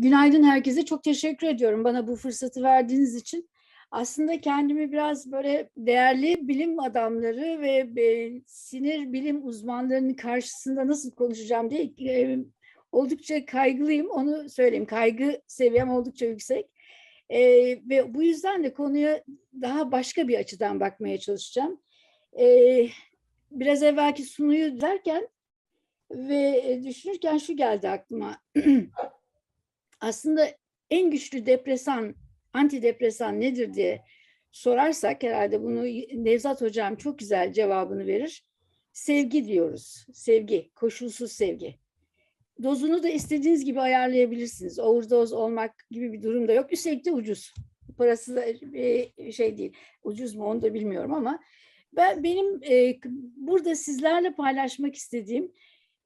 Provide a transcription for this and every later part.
Günaydın herkese. Çok teşekkür ediyorum bana bu fırsatı verdiğiniz için. Aslında kendimi biraz böyle değerli bilim adamları ve e, sinir bilim uzmanlarının karşısında nasıl konuşacağım diye e, oldukça kaygılıyım. Onu söyleyeyim. Kaygı seviyem oldukça yüksek. E, ve bu yüzden de konuya daha başka bir açıdan bakmaya çalışacağım. E, biraz evvelki sunuyu derken ve e, düşünürken şu geldi aklıma. Aslında en güçlü depresan, antidepresan nedir diye sorarsak herhalde bunu Nevzat Hocam çok güzel cevabını verir. Sevgi diyoruz. Sevgi, koşulsuz sevgi. Dozunu da istediğiniz gibi ayarlayabilirsiniz. Overdose olmak gibi bir durum da yok. Üstelik de ucuz. Parası da e, şey değil. Ucuz mu onu da bilmiyorum ama ben benim e, burada sizlerle paylaşmak istediğim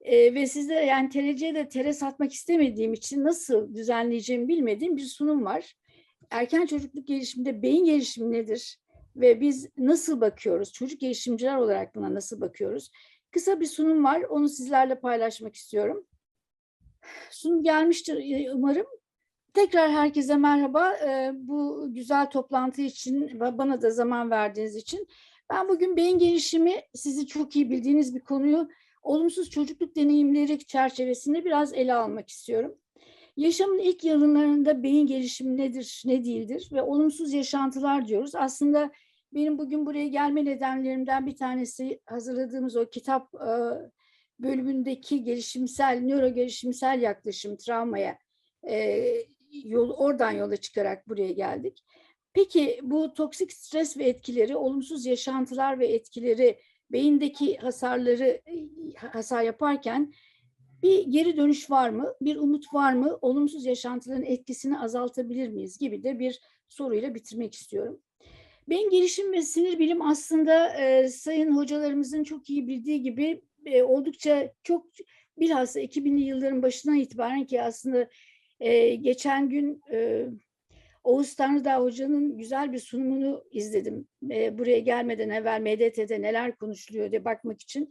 e, ve size yani TRC'ye de tere satmak istemediğim için nasıl düzenleyeceğimi bilmediğim bir sunum var. Erken çocukluk gelişiminde beyin gelişimi nedir ve biz nasıl bakıyoruz? Çocuk gelişimciler olarak buna nasıl bakıyoruz? Kısa bir sunum var. Onu sizlerle paylaşmak istiyorum. Sunum gelmiştir umarım. Tekrar herkese merhaba. Bu güzel toplantı için ve bana da zaman verdiğiniz için. Ben bugün beyin gelişimi sizi çok iyi bildiğiniz bir konuyu olumsuz çocukluk deneyimleri çerçevesinde biraz ele almak istiyorum. Yaşamın ilk yıllarında beyin gelişimi nedir, ne değildir ve olumsuz yaşantılar diyoruz. Aslında benim bugün buraya gelme nedenlerimden bir tanesi hazırladığımız o kitap e, bölümündeki gelişimsel, nöro gelişimsel yaklaşım travmaya e, yol, oradan yola çıkarak buraya geldik. Peki bu toksik stres ve etkileri, olumsuz yaşantılar ve etkileri beyindeki hasarları hasar yaparken bir geri dönüş var mı? Bir umut var mı? Olumsuz yaşantıların etkisini azaltabilir miyiz gibi de bir soruyla bitirmek istiyorum. Beyin gelişim ve sinir bilim aslında e, sayın hocalarımızın çok iyi bildiği gibi e, oldukça çok bilhassa 2000'li yılların başından itibaren ki aslında e, geçen gün e, Oğuz Tanrıdağ Hoca'nın güzel bir sunumunu izledim. E, buraya gelmeden evvel MDT'de neler konuşuluyor diye bakmak için.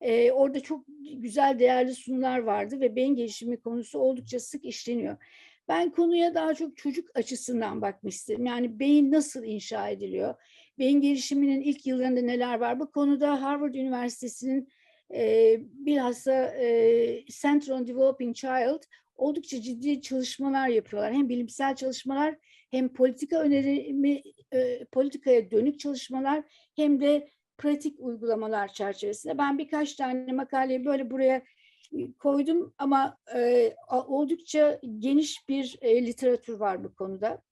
E, orada çok güzel değerli sunular vardı ve beyin gelişimi konusu oldukça sık işleniyor. Ben konuya daha çok çocuk açısından bakmak istedim. Yani beyin nasıl inşa ediliyor? Beyin gelişiminin ilk yıllarında neler var? Bu konuda Harvard Üniversitesi'nin e, bilhassa e, Center on Developing Child oldukça ciddi çalışmalar yapıyorlar. Hem bilimsel çalışmalar hem politika önerimi, e, politikaya dönük çalışmalar hem de pratik uygulamalar çerçevesinde. Ben birkaç tane makaleyi böyle buraya e, koydum ama e, oldukça geniş bir literatür var bu konuda.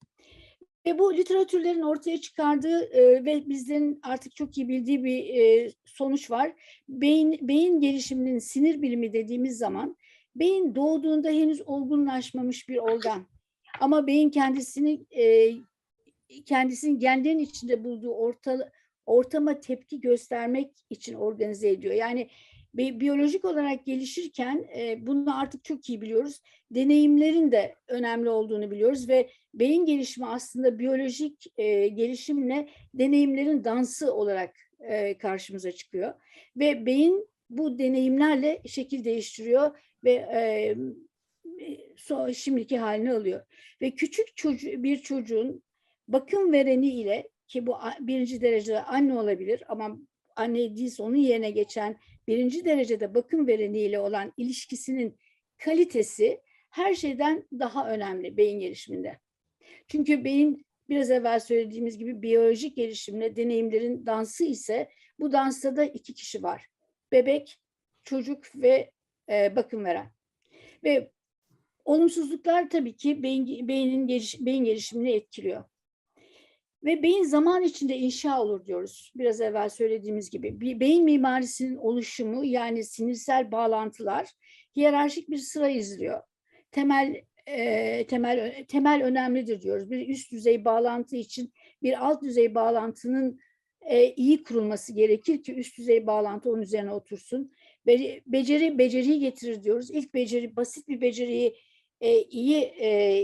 Ve bu literatürlerin ortaya çıkardığı e, ve bizlerin artık çok iyi bildiği bir e, sonuç var. Beyin, beyin gelişiminin sinir bilimi dediğimiz zaman beyin doğduğunda henüz olgunlaşmamış bir organ. Ama beyin kendisini e, kendisinin genlerin içinde bulduğu orta, ortama tepki göstermek için organize ediyor. Yani bi biyolojik olarak gelişirken e, bunu artık çok iyi biliyoruz. Deneyimlerin de önemli olduğunu biliyoruz ve beyin gelişimi aslında biyolojik e, gelişimle deneyimlerin dansı olarak e, karşımıza çıkıyor. Ve beyin bu deneyimlerle şekil değiştiriyor ve e, so, şimdiki halini alıyor. Ve küçük çocuğu, bir çocuğun bakım vereni ile ki bu birinci derecede anne olabilir ama anne değilse onun yerine geçen birinci derecede bakım vereniyle olan ilişkisinin kalitesi her şeyden daha önemli beyin gelişiminde. Çünkü beyin biraz evvel söylediğimiz gibi biyolojik gelişimle deneyimlerin dansı ise bu dansta da iki kişi var. Bebek, çocuk ve e, bakım veren. Ve olumsuzluklar tabii ki beyin, beynin geliş, beyin gelişimini etkiliyor. Ve beyin zaman içinde inşa olur diyoruz. Biraz evvel söylediğimiz gibi. Bir beyin mimarisinin oluşumu yani sinirsel bağlantılar hiyerarşik bir sıra izliyor. Temel e, temel temel önemlidir diyoruz. Bir üst düzey bağlantı için bir alt düzey bağlantının e, iyi kurulması gerekir ki üst düzey bağlantı onun üzerine otursun. Be beceri beceriyi getirir diyoruz. İlk beceri basit bir beceriyi e, iyi e,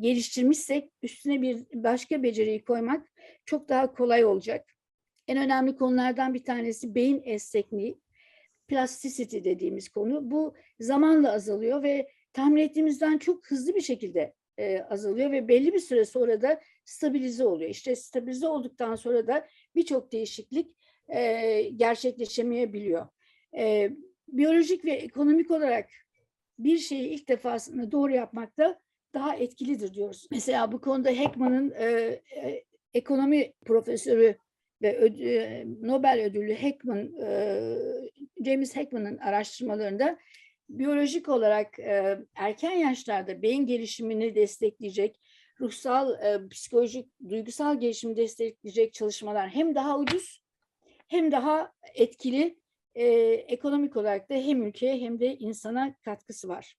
geliştirmişsek üstüne bir başka beceriyi koymak çok daha kolay olacak. En önemli konulardan bir tanesi beyin esnekliği, plasticity dediğimiz konu. Bu zamanla azalıyor ve tahmin ettiğimizden çok hızlı bir şekilde e, azalıyor ve belli bir süre sonra da stabilize oluyor. İşte stabilize olduktan sonra da birçok değişiklik e, gerçekleşemeyebiliyor. E, biyolojik ve ekonomik olarak bir şeyi ilk defasında doğru yapmakta daha etkilidir diyoruz. Mesela bu konuda Heckman'ın e, e, ekonomi profesörü ve öd, e, Nobel ödüllü Heckman, e, James Heckman'ın araştırmalarında biyolojik olarak e, erken yaşlarda beyin gelişimini destekleyecek, ruhsal, e, psikolojik, duygusal gelişimi destekleyecek çalışmalar hem daha ucuz hem daha etkili e, ekonomik olarak da hem ülkeye hem de insana katkısı var.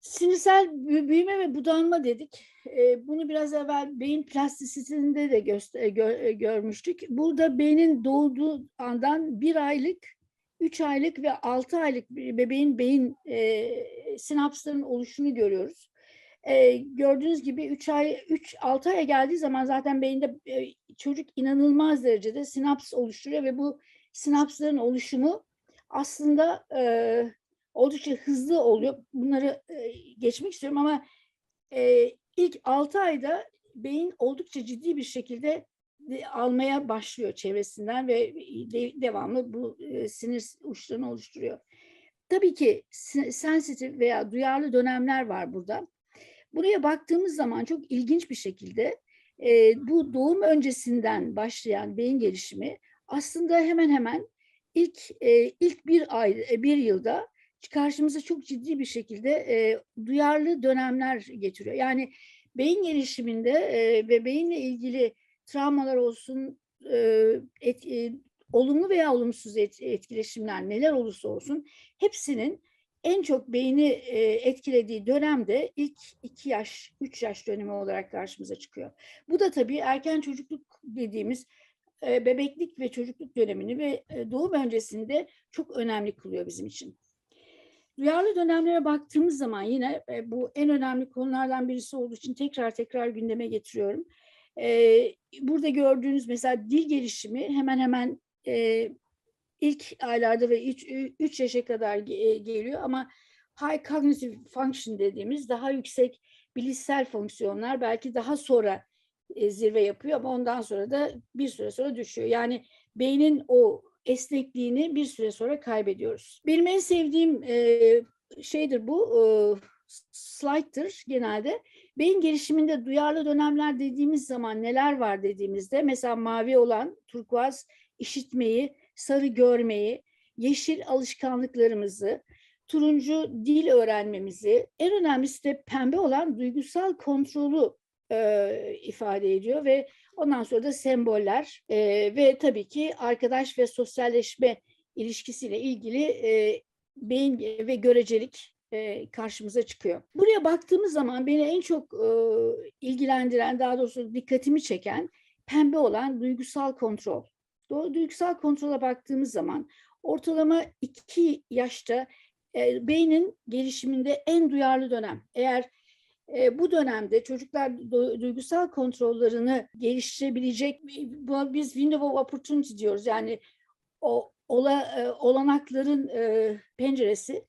Sinirsel büyüme ve budanma dedik. E, bunu biraz evvel beyin plastisitesinde de göster, gö, görmüştük. Burada beynin doğduğu andan bir aylık, üç aylık ve altı aylık bebeğin beyin e, sinapsların oluşunu görüyoruz. E, gördüğünüz gibi 3 ay 3 6 aya geldiği zaman zaten beyinde e, çocuk inanılmaz derecede sinaps oluşturuyor ve bu sinapsların oluşumu aslında e, oldukça hızlı oluyor. Bunları e, geçmek istiyorum ama e, ilk 6 ayda beyin oldukça ciddi bir şekilde de, almaya başlıyor çevresinden ve de, devamlı bu e, sinir uçlarını oluşturuyor. Tabii ki sensitif veya duyarlı dönemler var burada. Buraya baktığımız zaman çok ilginç bir şekilde e, bu doğum öncesinden başlayan beyin gelişimi aslında hemen hemen ilk e, ilk bir ay bir yılda karşımıza çok ciddi bir şekilde e, duyarlı dönemler getiriyor. Yani beyin gelişiminde e, ve beyinle ilgili travmalar olsun, e, et, e, olumlu veya olumsuz et, etkileşimler neler olursa olsun hepsinin en çok beyni e, etkilediği dönemde ilk iki yaş, üç yaş dönemi olarak karşımıza çıkıyor. Bu da tabii erken çocukluk dediğimiz bebeklik ve çocukluk dönemini ve e, doğum öncesinde çok önemli kılıyor bizim için. Duyarlı dönemlere baktığımız zaman yine e, bu en önemli konulardan birisi olduğu için tekrar tekrar gündeme getiriyorum. E, burada gördüğünüz mesela dil gelişimi hemen hemen e, ilk aylarda ve 3 yaşa kadar e, geliyor ama high cognitive function dediğimiz daha yüksek bilişsel fonksiyonlar belki daha sonra e, zirve yapıyor ama ondan sonra da bir süre sonra düşüyor. Yani beynin o esnekliğini bir süre sonra kaybediyoruz. Benim en sevdiğim e, şeydir bu e, slide'dır genelde. Beyin gelişiminde duyarlı dönemler dediğimiz zaman neler var dediğimizde mesela mavi olan turkuaz işitmeyi, sarı görmeyi, yeşil alışkanlıklarımızı, turuncu dil öğrenmemizi, en önemlisi de pembe olan duygusal kontrolü e, ifade ediyor ve ondan sonra da semboller e, ve tabii ki arkadaş ve sosyalleşme ilişkisiyle ilgili e, beyin ve görecelik e, karşımıza çıkıyor. Buraya baktığımız zaman beni en çok e, ilgilendiren, daha doğrusu dikkatimi çeken pembe olan duygusal kontrol. Duygusal kontrola baktığımız zaman ortalama iki yaşta e, beynin gelişiminde en duyarlı dönem. Eğer bu dönemde çocuklar duygusal kontrollerini geliştirebilecek, biz window of opportunity diyoruz. Yani o ola, e, olanakların e, penceresi.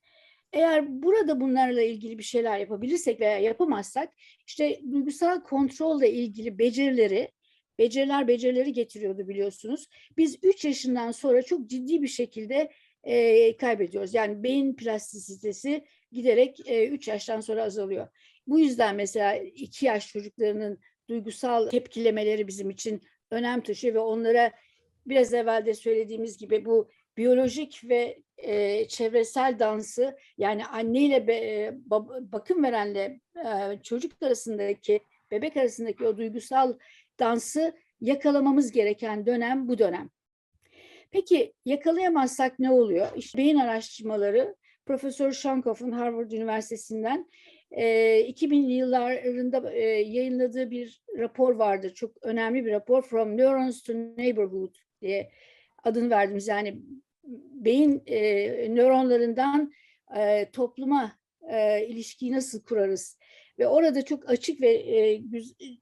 Eğer burada bunlarla ilgili bir şeyler yapabilirsek veya yapamazsak, işte duygusal kontrolle ilgili becerileri beceriler becerileri getiriyordu biliyorsunuz. Biz 3 yaşından sonra çok ciddi bir şekilde e, kaybediyoruz. Yani beyin plastisitesi giderek 3 e, yaştan sonra azalıyor. Bu yüzden mesela 2 yaş çocuklarının duygusal tepkilemeleri bizim için önem taşıyor ve onlara biraz evvel de söylediğimiz gibi bu biyolojik ve e, çevresel dansı yani anne ile be, bab, bakım verenle e, çocuk arasındaki bebek arasındaki o duygusal dansı yakalamamız gereken dönem bu dönem. Peki yakalayamazsak ne oluyor? İşte beyin araştırmaları Profesör Shankoff'un Harvard Üniversitesi'nden e, 2000'li yıllarında yayınladığı bir rapor vardır. Çok önemli bir rapor. From Neurons to Neighborhood diye adını verdiğimiz yani beyin nöronlarından topluma ilişkiyi nasıl kurarız ve orada çok açık ve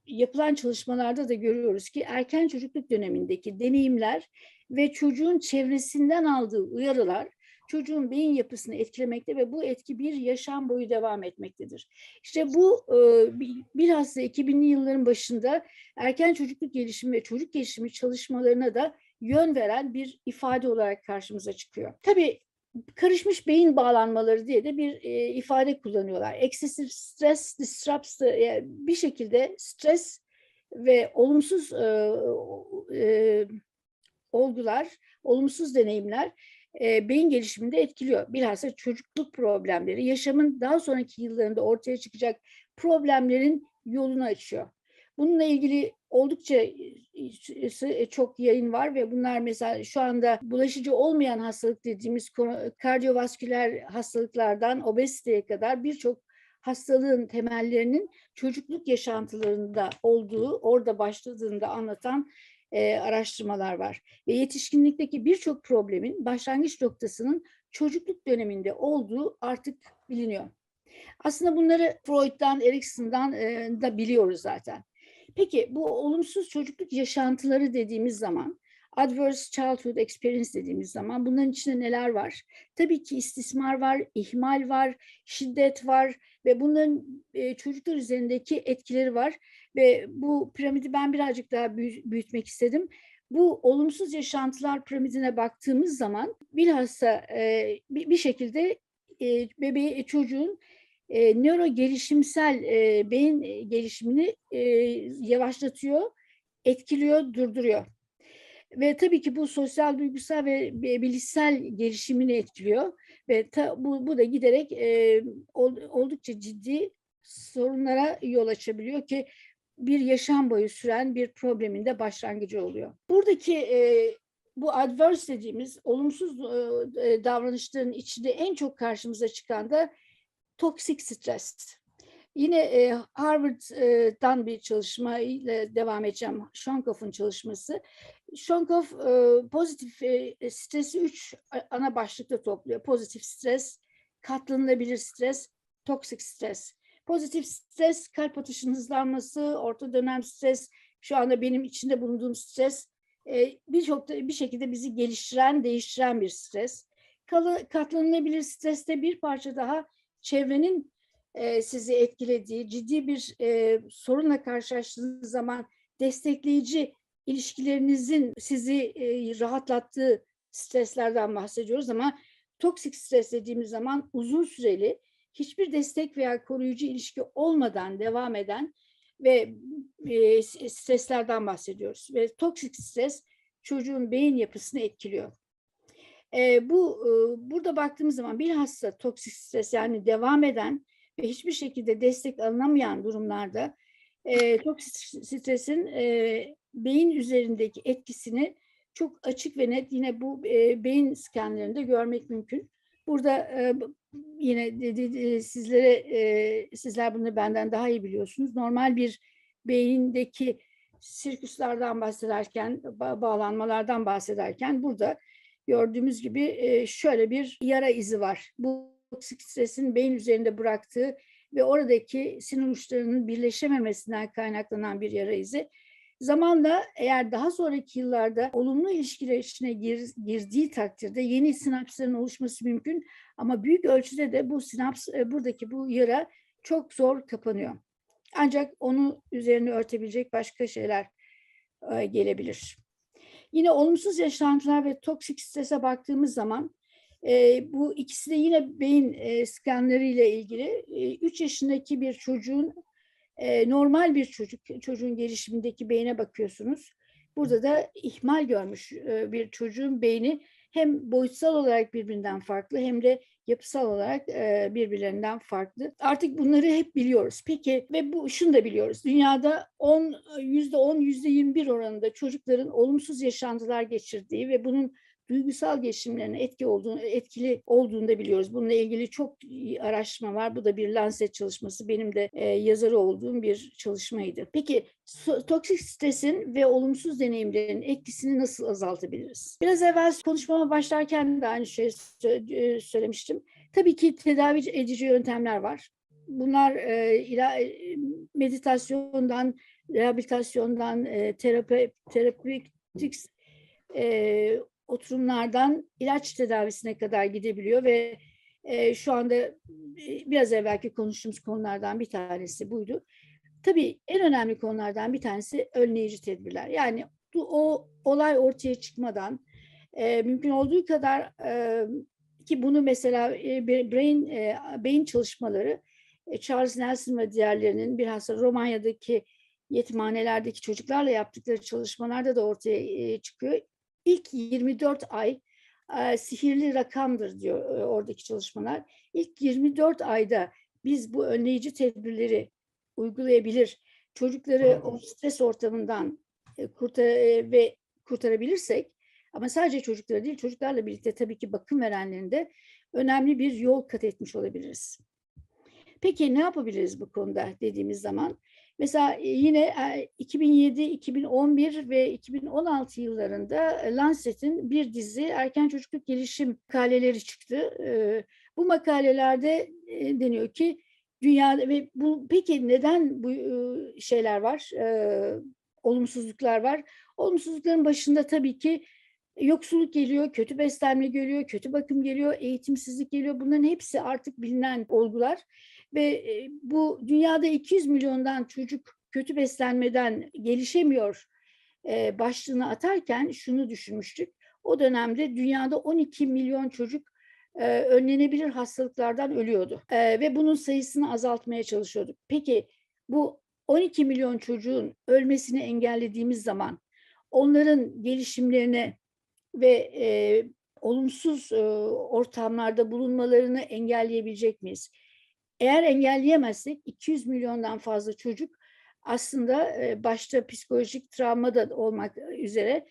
yapılan çalışmalarda da görüyoruz ki erken çocukluk dönemindeki deneyimler ve çocuğun çevresinden aldığı uyarılar çocuğun beyin yapısını etkilemekte ve bu etki bir yaşam boyu devam etmektedir. İşte bu e, bi- bilhassa 2000'li yılların başında erken çocukluk gelişimi ve çocuk gelişimi çalışmalarına da yön veren bir ifade olarak karşımıza çıkıyor. Tabii karışmış beyin bağlanmaları diye de bir e, ifade kullanıyorlar. Excessive stress disrupts yani bir şekilde stres ve olumsuz e, e, olgular, olumsuz deneyimler e, beyin gelişiminde etkiliyor. Bilhassa çocukluk problemleri, yaşamın daha sonraki yıllarında ortaya çıkacak problemlerin yolunu açıyor. Bununla ilgili oldukça e, e, çok yayın var ve bunlar mesela şu anda bulaşıcı olmayan hastalık dediğimiz kardiyovasküler hastalıklardan obeziteye kadar birçok hastalığın temellerinin çocukluk yaşantılarında olduğu, orada başladığında anlatan e, araştırmalar var. Ve yetişkinlikteki birçok problemin başlangıç noktasının çocukluk döneminde olduğu artık biliniyor. Aslında bunları Freud'dan, Erikson'dan e, da biliyoruz zaten. Peki bu olumsuz çocukluk yaşantıları dediğimiz zaman, adverse childhood experience dediğimiz zaman bunların içinde neler var? Tabii ki istismar var, ihmal var, şiddet var ve bunların e, çocuklar üzerindeki etkileri var. Ve bu piramidi ben birazcık daha büyü- büyütmek istedim. Bu olumsuz yaşantılar piramidine baktığımız zaman bilhassa e, bir, şekilde e, bebeği, çocuğun e, nöro gelişimsel e, beyin e, gelişimini e, yavaşlatıyor, etkiliyor, durduruyor. Ve tabii ki bu sosyal, duygusal ve bi- bilişsel gelişimini etkiliyor. Ve ta- bu, bu da giderek e, ol- oldukça ciddi sorunlara yol açabiliyor ki bir yaşam boyu süren bir problemin de başlangıcı oluyor. Buradaki e, bu adverse dediğimiz olumsuz e, e, davranışların içinde en çok karşımıza çıkan da toksik stres. Yine e, Harvard'dan bir çalışma ile devam edeceğim. Shonkoff'un çalışması. Shonkoff e, pozitif e, stresi üç ana başlıkta topluyor. Pozitif stres, katlanılabilir stres, toksik stres. Pozitif stres, kalp atışının hızlanması, orta dönem stres, şu anda benim içinde bulunduğum stres, e, birçok bir şekilde bizi geliştiren, değiştiren bir stres. Katlanılabilir streste bir parça daha çevrenin e, sizi etkilediği, ciddi bir e, sorunla karşılaştığınız zaman destekleyici ilişkilerinizin sizi e, rahatlattığı streslerden bahsediyoruz ama toksik stres dediğimiz zaman uzun süreli hiçbir destek veya koruyucu ilişki olmadan devam eden ve e, streslerden bahsediyoruz. Ve toksik stres çocuğun beyin yapısını etkiliyor. E, bu burada baktığımız zaman bilhassa toksik stres yani devam eden ve hiçbir şekilde destek alınamayan durumlarda toksik stresin beyin üzerindeki etkisini çok açık ve net yine bu e, beyin skanlarında görmek mümkün. Burada e, yine dedi, e, sizlere e, sizler bunu benden daha iyi biliyorsunuz. Normal bir beyindeki sirküslerden bahsederken, ba- bağlanmalardan bahsederken burada gördüğümüz gibi e, şöyle bir yara izi var. Bu toksik stresin beyin üzerinde bıraktığı ve oradaki sinir uçlarının birleşememesinden kaynaklanan bir yara izi. Zamanla eğer daha sonraki yıllarda olumlu ilişkiler içine gir- girdiği takdirde yeni sinapsların oluşması mümkün ama büyük ölçüde de bu sinaps e, buradaki bu yara çok zor kapanıyor. Ancak onu üzerine örtebilecek başka şeyler e, gelebilir. Yine olumsuz yaşantılar ve toksik strese baktığımız zaman e, bu ikisi de yine beyin e, skanları ile ilgili. 3 yaşındaki bir çocuğun e, normal bir çocuk çocuğun gelişimindeki beyine bakıyorsunuz. Burada da ihmal görmüş e, bir çocuğun beyni hem boyutsal olarak birbirinden farklı hem de yapısal olarak e, birbirlerinden farklı. Artık bunları hep biliyoruz. Peki ve bu şunu da biliyoruz. Dünyada 10 yüzde 10 yüzde 21 oranında çocukların olumsuz yaşantılar geçirdiği ve bunun duygusal gelişimlerine etki olduğunu, etkili olduğunu da biliyoruz. Bununla ilgili çok araştırma var. Bu da bir Lancet çalışması. Benim de e, yazarı olduğum bir çalışmaydı. Peki so- toksik stresin ve olumsuz deneyimlerin etkisini nasıl azaltabiliriz? Biraz evvel konuşmama başlarken de aynı şeyi sö- e, söylemiştim. Tabii ki tedavi edici yöntemler var. Bunlar e, ila- e, meditasyondan, rehabilitasyondan, e, terapi, terapeutik e, oturumlardan ilaç tedavisine kadar gidebiliyor ve e, şu anda e, biraz evvelki konuştuğumuz konulardan bir tanesi buydu. Tabii en önemli konulardan bir tanesi önleyici tedbirler. Yani o olay ortaya çıkmadan e, mümkün olduğu kadar e, ki bunu mesela e, brain e, beyin çalışmaları e, Charles Nelson ve diğerlerinin bilhassa Romanya'daki yetimhanelerdeki çocuklarla yaptıkları çalışmalarda da ortaya e, çıkıyor. İlk 24 ay e, sihirli rakamdır diyor e, oradaki çalışmalar. İlk 24 ayda biz bu önleyici tedbirleri uygulayabilir, çocukları o stres ortamından e, kurtar e, ve kurtarabilirsek ama sadece çocukları değil çocuklarla birlikte tabii ki bakım verenlerin de önemli bir yol kat etmiş olabiliriz. Peki ne yapabiliriz bu konuda dediğimiz zaman? Mesela e, yine 2007, 2011 ve 2016 yıllarında Lancet'in bir dizi erken çocukluk gelişim makaleleri çıktı. Bu makalelerde deniyor ki dünyada ve bu peki neden bu şeyler var? Olumsuzluklar var. Olumsuzlukların başında tabii ki yoksulluk geliyor, kötü beslenme geliyor, kötü bakım geliyor, eğitimsizlik geliyor. Bunların hepsi artık bilinen olgular ve bu dünyada 200 milyondan çocuk kötü beslenmeden gelişemiyor başlığını atarken şunu düşünmüştük. O dönemde dünyada 12 milyon çocuk önlenebilir hastalıklardan ölüyordu ve bunun sayısını azaltmaya çalışıyorduk. Peki bu 12 milyon çocuğun ölmesini engellediğimiz zaman onların gelişimlerine ve e, olumsuz e, ortamlarda bulunmalarını engelleyebilecek miyiz? Eğer engelleyemezsek 200 milyondan fazla çocuk aslında e, başta psikolojik travma da olmak üzere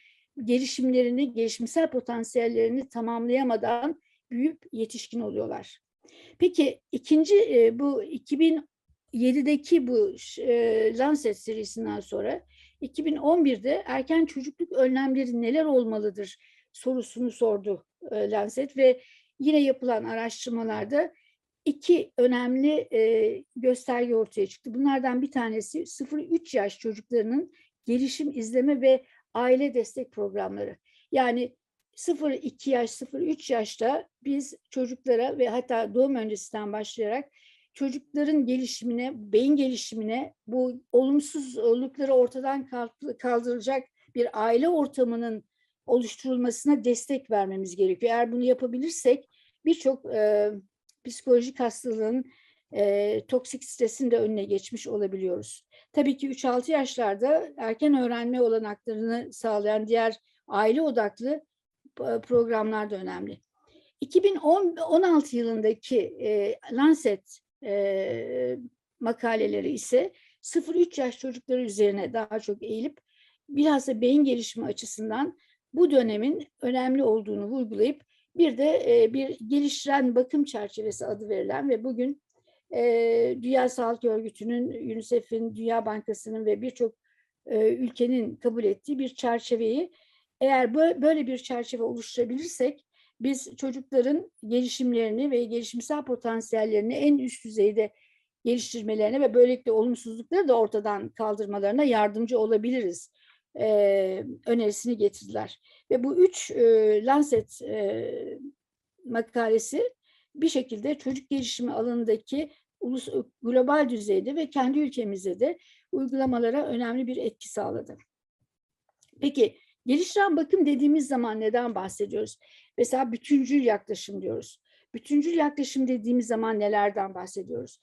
gelişimlerini, gelişimsel potansiyellerini tamamlayamadan büyüyüp yetişkin oluyorlar. Peki ikinci e, bu 2007'deki bu e, Lancet serisinden sonra 2011'de erken çocukluk önlemleri neler olmalıdır sorusunu sordu e, Lancet ve yine yapılan araştırmalarda iki önemli e, gösterge ortaya çıktı. Bunlardan bir tanesi 0-3 yaş çocuklarının gelişim izleme ve aile destek programları. Yani 0-2 yaş, 0-3 yaşta biz çocuklara ve hatta doğum öncesinden başlayarak çocukların gelişimine, beyin gelişimine bu olumsuzlukları ortadan kaldıracak bir aile ortamının oluşturulmasına destek vermemiz gerekiyor. Eğer bunu yapabilirsek birçok e, psikolojik hastalığın e, toksik stresin de önüne geçmiş olabiliyoruz. Tabii ki 3-6 yaşlarda erken öğrenme olanaklarını sağlayan diğer aile odaklı programlar da önemli. 2016 yılındaki e, Lancet e, makaleleri ise 0-3 yaş çocukları üzerine daha çok eğilip bilhassa beyin gelişimi açısından bu dönemin önemli olduğunu vurgulayıp bir de e, bir geliştiren bakım çerçevesi adı verilen ve bugün e, Dünya Sağlık Örgütü'nün, UNICEF'in, Dünya Bankası'nın ve birçok e, ülkenin kabul ettiği bir çerçeveyi eğer böyle bir çerçeve oluşturabilirsek biz çocukların gelişimlerini ve gelişimsel potansiyellerini en üst düzeyde geliştirmelerine ve böylelikle olumsuzlukları da ortadan kaldırmalarına yardımcı olabiliriz e, önerisini getirdiler. Ve bu üç e, Lancet e, makalesi bir şekilde çocuk gelişimi alanındaki ulus, global düzeyde ve kendi ülkemizde de uygulamalara önemli bir etki sağladı. Peki geliştiren bakım dediğimiz zaman neden bahsediyoruz? Mesela bütüncül yaklaşım diyoruz. Bütüncül yaklaşım dediğimiz zaman nelerden bahsediyoruz?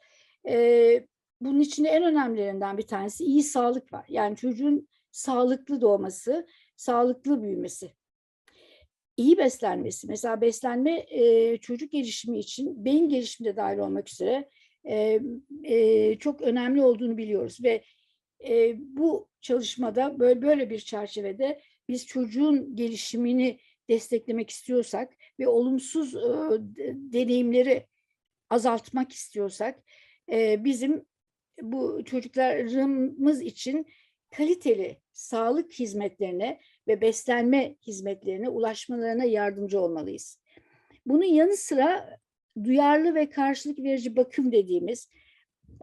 Ee, bunun içinde en önemlilerinden bir tanesi iyi sağlık var. Yani çocuğun sağlıklı doğması, sağlıklı büyümesi. İyi beslenmesi, mesela beslenme çocuk gelişimi için beyin gelişiminde dahil olmak üzere çok önemli olduğunu biliyoruz ve bu çalışmada böyle, böyle bir çerçevede biz çocuğun gelişimini desteklemek istiyorsak ve olumsuz deneyimleri azaltmak istiyorsak bizim bu çocuklarımız için kaliteli sağlık hizmetlerine ve beslenme hizmetlerine ulaşmalarına yardımcı olmalıyız. Bunun yanı sıra duyarlı ve karşılık verici bakım dediğimiz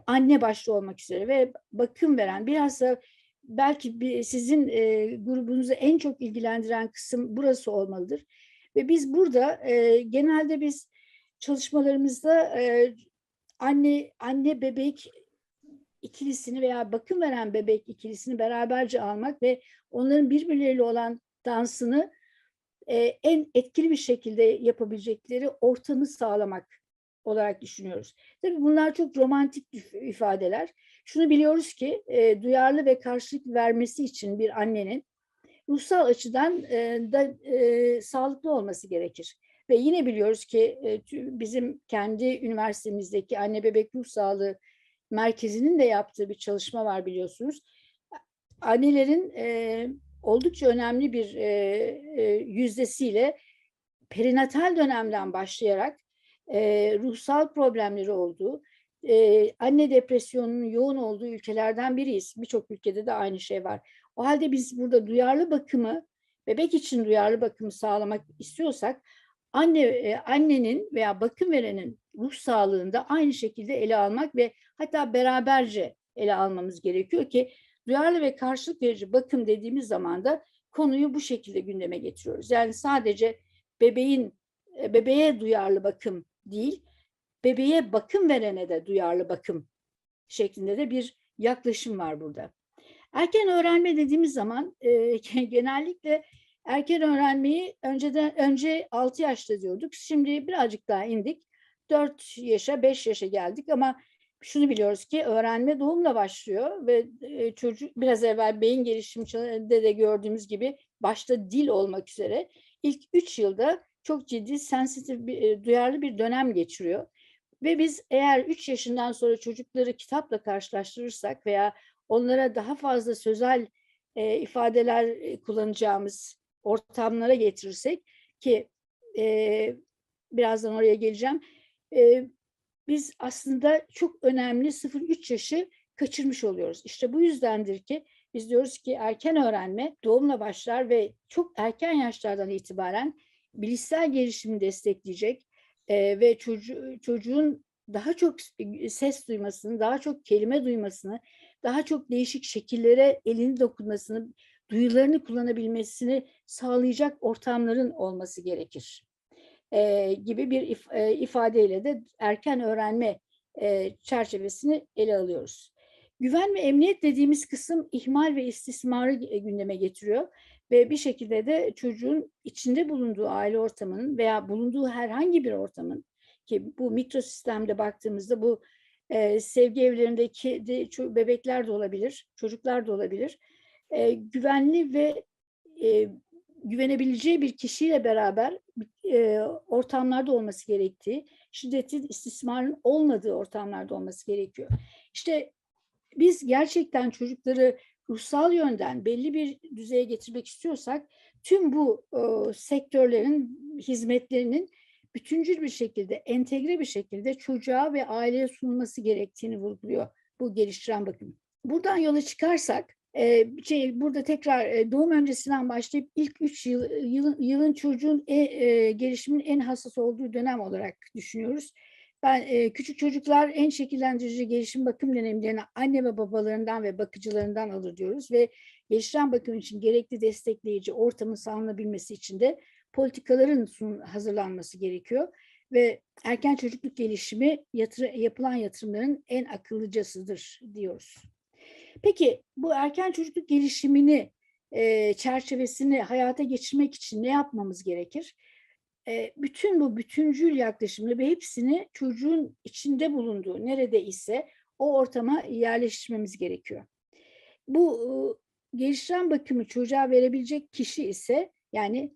anne başta olmak üzere ve bakım veren bilhassa belki bir, sizin e, grubunuzu en çok ilgilendiren kısım burası olmalıdır. Ve biz burada e, genelde biz çalışmalarımızda e, anne anne bebek ikilisini veya bakım veren bebek ikilisini beraberce almak ve onların birbirleriyle olan dansını e, en etkili bir şekilde yapabilecekleri ortamı sağlamak olarak düşünüyoruz. Tabii bunlar çok romantik ifadeler. Şunu biliyoruz ki e, duyarlı ve karşılık vermesi için bir annenin ruhsal açıdan e, da sağlıklı olması gerekir. Ve yine biliyoruz ki bizim kendi üniversitemizdeki anne bebek ruh sağlığı merkezinin de yaptığı bir çalışma var biliyorsunuz. Annelerin e, oldukça önemli bir e, e, yüzdesiyle perinatal dönemden başlayarak e, ruhsal problemleri olduğu, e, anne depresyonunun yoğun olduğu ülkelerden biriyiz. Birçok ülkede de aynı şey var. O halde biz burada duyarlı bakımı, bebek için duyarlı bakımı sağlamak istiyorsak anne e, annenin veya bakım verenin ruh sağlığını da aynı şekilde ele almak ve hatta beraberce ele almamız gerekiyor ki duyarlı ve karşılık verici bakım dediğimiz zaman da konuyu bu şekilde gündeme getiriyoruz. Yani sadece bebeğin e, bebeğe duyarlı bakım değil, bebeğe bakım verene de duyarlı bakım şeklinde de bir yaklaşım var burada. Erken öğrenme dediğimiz zaman e, genellikle erken öğrenmeyi önceden önce 6 yaşta diyorduk. Şimdi birazcık daha indik. 4 yaşa, 5 yaşa geldik ama şunu biliyoruz ki öğrenme doğumla başlıyor ve e, çocuk biraz evvel beyin gelişiminde de gördüğümüz gibi başta dil olmak üzere ilk 3 yılda çok ciddi sensitif e, duyarlı bir dönem geçiriyor. Ve biz eğer 3 yaşından sonra çocukları kitapla karşılaştırırsak veya onlara daha fazla sözel e, ifadeler e, kullanacağımız ortamlara getirirsek ki e, birazdan oraya geleceğim. E, biz aslında çok önemli 0-3 yaşı kaçırmış oluyoruz. İşte bu yüzdendir ki biz diyoruz ki erken öğrenme doğumla başlar ve çok erken yaşlardan itibaren bilişsel gelişimi destekleyecek e, ve çocuğu, çocuğun daha çok ses duymasını, daha çok kelime duymasını, daha çok değişik şekillere elini dokunmasını, duyularını kullanabilmesini sağlayacak ortamların olması gerekir. E, gibi bir if, e, ifadeyle de erken öğrenme e, çerçevesini ele alıyoruz. Güven ve emniyet dediğimiz kısım ihmal ve istismarı gündeme getiriyor ve bir şekilde de çocuğun içinde bulunduğu aile ortamının veya bulunduğu herhangi bir ortamın ki bu mikrosistemde baktığımızda bu e, sevgi evlerindeki de, bebekler de olabilir, çocuklar da olabilir. E, güvenli ve e, güvenebileceği bir kişiyle beraber e, ortamlarda olması gerektiği, şiddetin, istismarın olmadığı ortamlarda olması gerekiyor. İşte biz gerçekten çocukları ruhsal yönden belli bir düzeye getirmek istiyorsak tüm bu e, sektörlerin hizmetlerinin bütüncül bir şekilde, entegre bir şekilde çocuğa ve aileye sunulması gerektiğini vurguluyor bu geliştiren bakım. Buradan yola çıkarsak, şey, burada tekrar doğum öncesinden başlayıp ilk üç yıl, yılın, yılın çocuğun e, e, gelişimin en hassas olduğu dönem olarak düşünüyoruz. Ben e, küçük çocuklar en şekillendirici gelişim bakım dönemlerini anne ve babalarından ve bakıcılarından alır diyoruz ve geliştiren bakım için gerekli destekleyici ortamın sağlanabilmesi için de politikaların sun, hazırlanması gerekiyor ve erken çocukluk gelişimi yatır, yapılan yatırımların en akıllıcasıdır diyoruz. Peki bu erken çocukluk gelişimini e, çerçevesini hayata geçirmek için ne yapmamız gerekir? E, bütün bu bütüncül yaklaşımla ve hepsini çocuğun içinde bulunduğu nerede ise o ortama yerleştirmemiz gerekiyor. Bu e, geliştiren bakımı çocuğa verebilecek kişi ise yani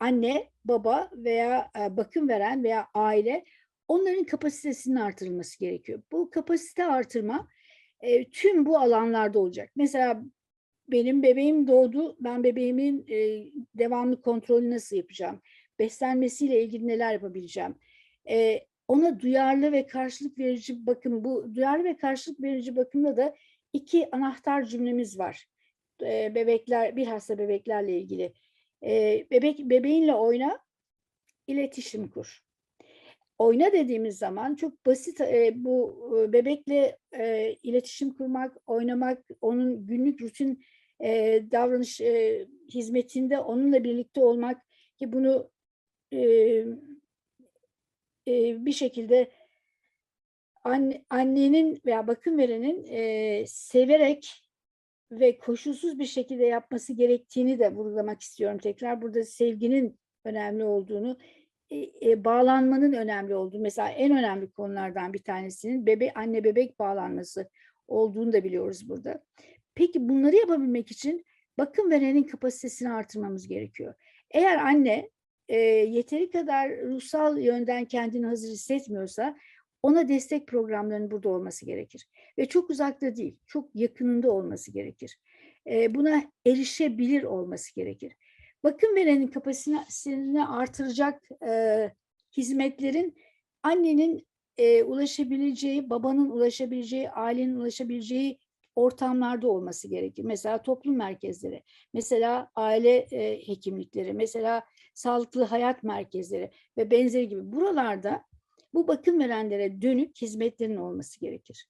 anne, baba veya e, bakım veren veya aile onların kapasitesinin artırılması gerekiyor. Bu kapasite artırma e, tüm bu alanlarda olacak. Mesela benim bebeğim doğdu. Ben bebeğimin e, devamlı kontrolü nasıl yapacağım? Beslenmesiyle ilgili neler yapabileceğim? E, ona duyarlı ve karşılık verici bakım. Bu duyarlı ve karşılık verici bakımda da iki anahtar cümlemiz var. E, bebekler, bilhassa bebeklerle ilgili. E, bebek bebeğinle oyna, iletişim kur. Oyna dediğimiz zaman çok basit e, bu e, bebekle e, iletişim kurmak, oynamak, onun günlük rutin e, davranış e, hizmetinde onunla birlikte olmak ki bunu e, e, bir şekilde anne, annenin veya bakım verenin e, severek ve koşulsuz bir şekilde yapması gerektiğini de vurgulamak istiyorum tekrar. Burada sevginin önemli olduğunu, e, e, bağlanmanın önemli olduğunu, mesela en önemli konulardan bir tanesinin bebe anne bebek bağlanması olduğunu da biliyoruz burada. Peki bunları yapabilmek için bakım verenin kapasitesini artırmamız gerekiyor. Eğer anne e, yeteri kadar ruhsal yönden kendini hazır hissetmiyorsa ona destek programlarının burada olması gerekir. Ve çok uzakta değil, çok yakınında olması gerekir. E, buna erişebilir olması gerekir. Bakım verenin kapasitesini artıracak e, hizmetlerin annenin e, ulaşabileceği, babanın ulaşabileceği, ailenin ulaşabileceği ortamlarda olması gerekir. Mesela toplum merkezleri, mesela aile e, hekimlikleri, mesela sağlıklı hayat merkezleri ve benzeri gibi buralarda bu bakım verenlere dönük hizmetlerin olması gerekir.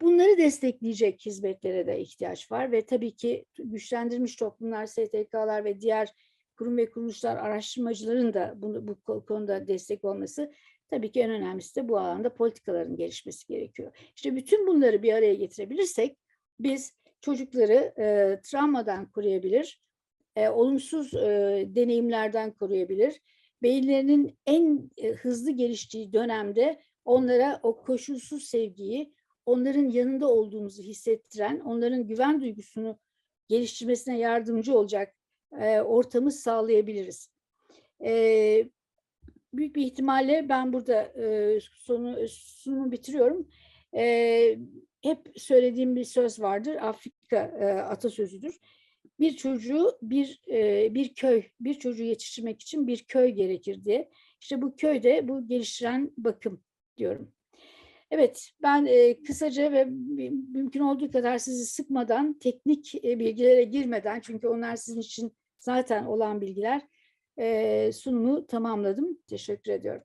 Bunları destekleyecek hizmetlere de ihtiyaç var ve tabii ki güçlendirilmiş toplumlar, STK'lar ve diğer kurum ve kuruluşlar, araştırmacıların da bunu, bu konuda destek olması tabii ki en önemlisi de bu alanda politikaların gelişmesi gerekiyor. İşte bütün bunları bir araya getirebilirsek biz çocukları e, travmadan koruyabilir, e, olumsuz e, deneyimlerden koruyabilir, beyinlerinin en e, hızlı geliştiği dönemde onlara o koşulsuz sevgiyi, onların yanında olduğumuzu hissettiren, onların güven duygusunu geliştirmesine yardımcı olacak e, ortamı sağlayabiliriz. E, büyük bir ihtimalle ben burada e, sonu sunumu bitiriyorum. E, hep söylediğim bir söz vardır, Afrika e, atasözüdür. Bir çocuğu bir e, bir köy, bir çocuğu yetiştirmek için bir köy gerekir diye. İşte bu köyde bu geliştiren bakım diyorum. Evet, ben e, kısaca ve mümkün olduğu kadar sizi sıkmadan, teknik e, bilgilere girmeden, çünkü onlar sizin için zaten olan bilgiler, e, sunumu tamamladım. Teşekkür ediyorum.